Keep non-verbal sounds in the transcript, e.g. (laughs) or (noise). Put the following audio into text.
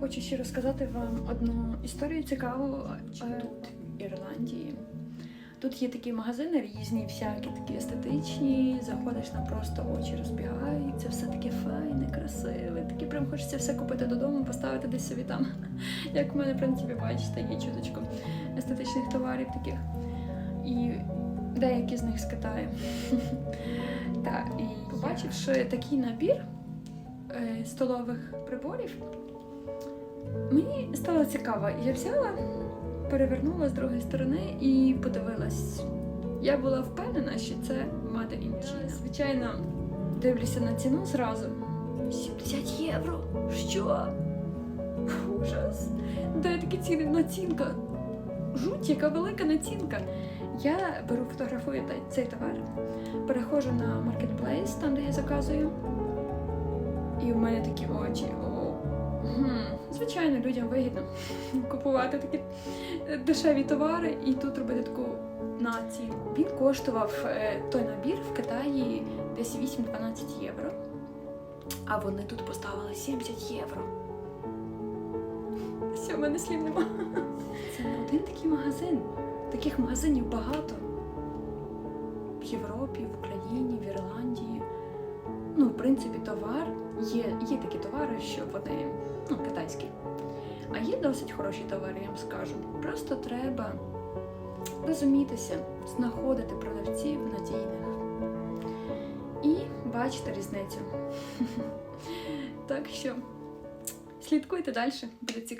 Хочу ще розказати вам одну історію цікаву е, тут, в Ірландії. Тут є такі магазини різні, всякі такі естетичні. Заходиш там просто очі розбігаються, все таке файне, красиве. Таке прям хочеться все купити додому, поставити десь собі там. (laughs) Як в мене, в принципі, бачите, є чуточку естетичних товарів таких. І деякі з них з Китаю. (laughs) Так, і побачивши такий набір е, столових приборів, мені стало цікаво. Я взяла, перевернула з другої сторони і подивилась. Я була впевнена, що це Made in China. Звичайно, дивлюся на ціну зразу. 70 євро. Що? Ужас. Де такі ціни націнка? Жуть, яка велика націнка. Я беру, фотографую цей товар, переходжу на Marketplace, там де я заказую. І в мене такі очі. О, гм. Звичайно, людям вигідно купувати такі е, дешеві товари і тут робити таку націю. Він коштував е, той набір в Китаї десь 8-12 євро. А вони тут поставили 70 євро. Все, в мене слів нема. Це не один такий магазин. Таких магазинів багато. В Європі, в Україні, в Ірландії. Ну, в принципі, товар є, є такі товари, що вони ну, китайські. А є досить хороші товари, я вам скажу. Просто треба розумітися, знаходити продавців надійних і бачити різницю. (laughs) Так що слідкуйте далі, буде цікаво.